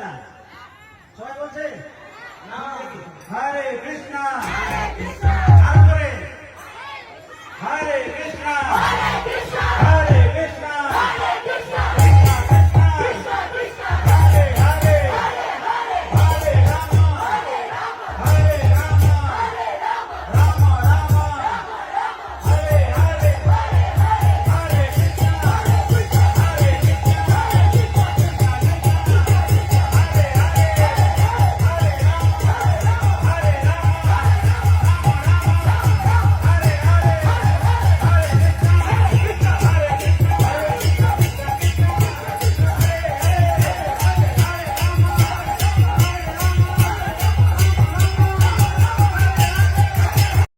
না। সবাই বলছে? না। হরে কৃষ্ণা। তারপরে হরে কৃষ্ণা।